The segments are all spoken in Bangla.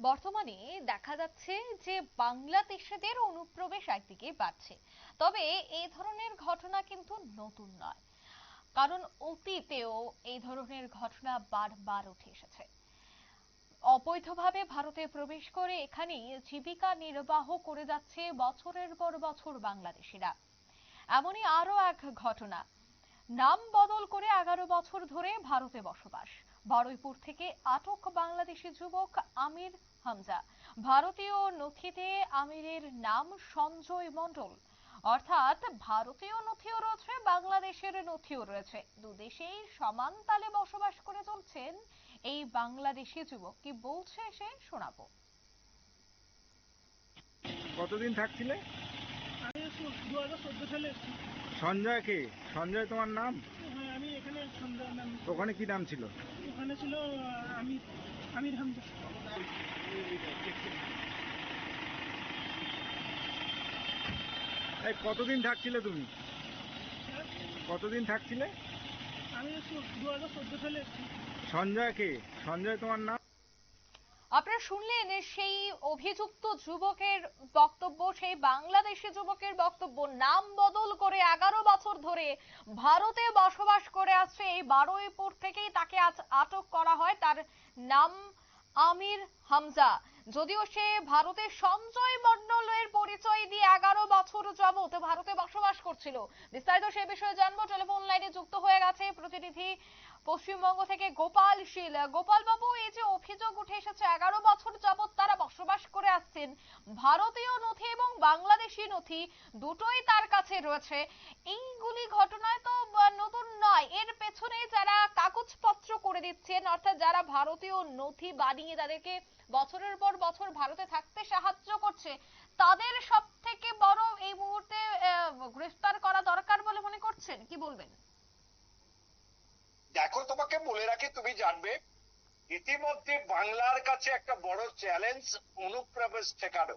বর্তমানে দেখা যাচ্ছে যে বাংলাদেশিদের অনুপ্রবেশ একদিকে বাড়ছে। তবে এই ধরনের ঘটনা কিন্তু নতুন নয়। কারণ অতীতেও এই ধরনের ঘটনা বারবার উঠে এসেছে। অবৈধভাবে ভারতে প্রবেশ করে এখানে জীবিকা নির্বাহ করে যাচ্ছে বছরের পর বছর বাংলাদেশিরা। এমনই আরও এক ঘটনা। নাম বদল করে এগারো বছর ধরে ভারতে বসবাস। বারুইপুর থেকে আটক বাংলাদেশি যুবক আমির হামজা। ভারতীয় নথিতে আমিরের নাম সঞ্জয় মণ্ডল। অর্থাৎ ভারতীয় নথিও রয়েছে বাংলাদেশের নথিও রয়েছে। দুদেশেই সমান তালে বসবাস করে চলছেন এই বাংলাদেশি যুবক। কি বলছে সে শোনাবো। কতদিন থাকছিলে? আমি দু হাজার চোদ্দ সালে এসেছি। সঞ্জয় কে? সঞ্জয় তোমার নাম হ্যাঁ, আমি এখানে সন্ধ্যা নাম ওখানে কি নাম ছিল? ওখানে ছিল আমির আমির হামজা। এই কতদিন থাকছিলে তুমি? কতদিন থাকছিলে? আমি দু হাজার চোদ্দ সালে সঞ্জয় কে? সঞ্জয় তোমার নাম? শুনলেন সেই অভিযুক্ত যুবকের বক্তব্য, সেই বাংলাদেশি যুবকের বক্তব্য, নাম বদল করে এগারো বছর ধরে ভারতে বসবাস করে আসছে। এই বারুইপুর থেকেই তাকে আজ আটক করা হয়। তার নাম আমির হামজা। যদিও সে ভারতের সঞ্জয় মন্ডলের পরিচয় দিয়ে এগারো বছর যাবত ভারতে বসবাস করছিল। বিস্তারিত সে বিষয়ে জানব। টেলিফোন লাইনে যুক্ত হয়ে গেছে প্রতিনিধি পশ্চিমবঙ্গ থেকে গোপাল শীল। গোপাল বাবু এই যে অভিযোগ উঠে এসেছে, এগারো বছর যাবৎ তারা বসবাস করে আসছেন। ভারতীয় নথি এবং বাংলাদেশি নথি দুটোই তার কাছে রয়েছে। এইগুলি ঘটনায় তো নতুন নয়। এর পেছনে যারা কাগজপত্র করে দিচ্ছেন, অর্থাৎ যারা ভারতীয় নথি বানিয়ে তাদেরকে বছরের পর বছর ভারতে থাকতে সাহায্য করছে, তাদের সব থেকে বড় এই মুহূর্তে গ্রেফতার করা দরকার বলে মনে করছেন? কি বলবেন? তোমাকে বলে রাখি, তুমি জানবে, ইতিমধ্যে বাংলার কাছে একটা বড় চ্যালেঞ্জ অনুপ্রবেশ ঠেকানো।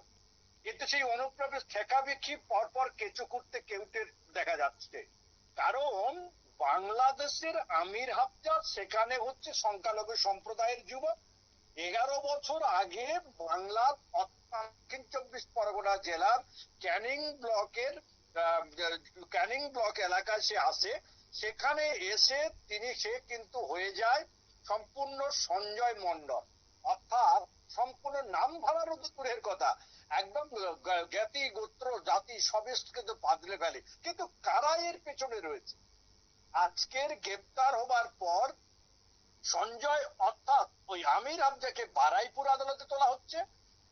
কিন্তু সেই অনুপ্রবেশ ঠেকাবে কি? পরপর কেঁচো করতে কেউটে দেখা যাচ্ছে। কারণ বাংলাদেশের আমির হাফজা সেখানে হচ্ছে সংখ্যালঘু সম্প্রদায়ের যুবক। এগারো বছর আগে বাংলার দক্ষিণ চব্বিশ পরগনা জেলার ক্যানিং ব্লকের ক্যানিং ব্লক এলাকায় সে আসে। সেখানে এসে তিনি, সে কিন্তু হয়ে যায় সম্পূর্ণ সঞ্জয় মণ্ডল। অর্থাৎ সম্পূর্ণ নাম ভাড়ারও তো দূরের কথা। একদম জ্ঞাতি, গোত্র, জাতি, সবে কিন্তু বাদলে ফেলে। কিন্তু কারা এর পেছনে রয়েছে? আজকের গ্রেপ্তার হবার পর সঞ্জয়, অর্থাৎ ওই আমির হামজাকে বারাইপুর আদালতে তোলা হচ্ছে।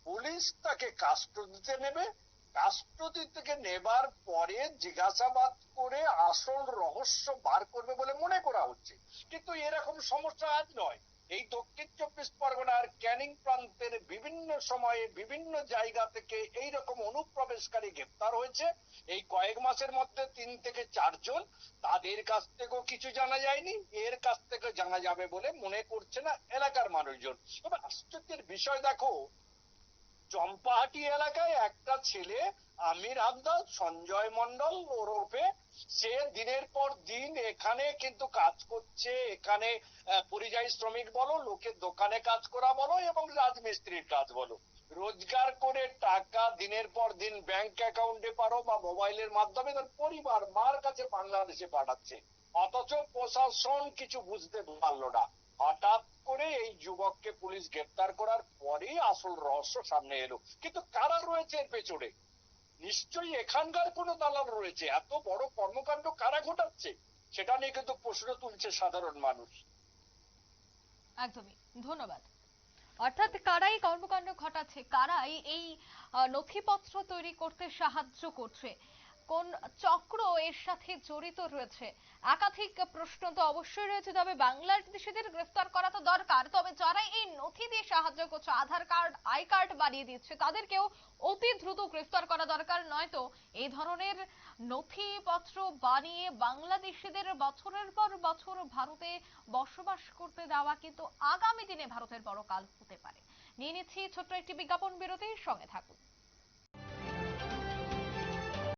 পুলিশ তাকে কাস্টডিতে নেবে। কাস্টডি থেকে নেবার পরে জিজ্ঞাসাবাদ করে আসল রহস্য বার করবে বলে মনে করা হচ্ছে। কিন্তু এরকম সমস্যা আজ নয়। এই দক্ষিণ চব্বিশ পরগনার ক্যানিং প্রান্তের বিভিন্ন সময়ে বিভিন্ন জায়গা থেকে এই রকম অনুপ্রবেশকারী গ্রেপ্তার হয়েছে। এই কয়েক মাসের মধ্যে তিন থেকে চারজন। তাদের কাছ থেকেও কিছু জানা যায়নি। এর কাছ থেকে জানা যাবে বলে মনে করছে না এলাকার মানুষজন। তবে আশ্চর্যের বিষয় দেখো চম্পাহাটি এলাকায় একটা ছেলে, আমির আবদাল, সঞ্জয় মন্ডল ওরফে, সে দিনের পর দিন এখানে কিন্তু কাজ করছে। এখানে পরিযায়ী শ্রমিক বলো, লোকের দোকানে কাজ করা বলো এবং রাজমিস্ত্রির কাজ বলো। রোজগার করে টাকা দিনের পর দিন ব্যাংক অ্যাকাউন্টে পারো বা মোবাইলের মাধ্যমে তার পরিবার মার কাছে বাংলাদেশে পাঠাচ্ছে। অথচ প্রশাসন কিছু বুঝতে পারল না। হঠাৎ করে এই যুবককে পুলিশ গ্রেপ্তার করার পরেই আসল রহস্য সামনে এলো। কিন্তু কারা রয়েছে এর পেছনে? নিশ্চয়ই এখানকার কোনো দালাল রয়েছে। এত বড় কর্মকাণ্ড কারা ঘটাচ্ছে? সেটা নিয়ে কিন্তু প্রশ্ন তুলছে সাধারণ মানুষ। একদমই। ধন্যবাদ। অর্থাৎ কারাই কর্মকাণ্ড ঘটাচ্ছে, কারাই এই নথিপত্র তৈরি করতে সাহায্য করছে। কোন চক্র এর সাথে জড়িত রয়েছে? একাধিক প্রশ্ন তো অবশ্যই রয়েছে, তবে বাংলাদেশিদের গ্রেফতার করা তো দরকার। তবে যারা এই নথি দিয়ে সাহায্য করছে, আধার কার্ড, আই কার্ড বানিয়ে দিচ্ছে, তাদেরকেও অতি দ্রুত গ্রেফতার করা দরকার। নয়তো এই ধরনের নথিপত্র বানিয়ে বাংলাদেশিদের বছরের পর বছর ভারতে বসবাস করতে দেওয়া কিন্তু আগামী দিনে ভারতের বড় কাল হতে পারে। নিয়ে নিচ্ছি ছোট্ট একটি বিজ্ঞাপন বিরতির সঙ্গে থাকুন।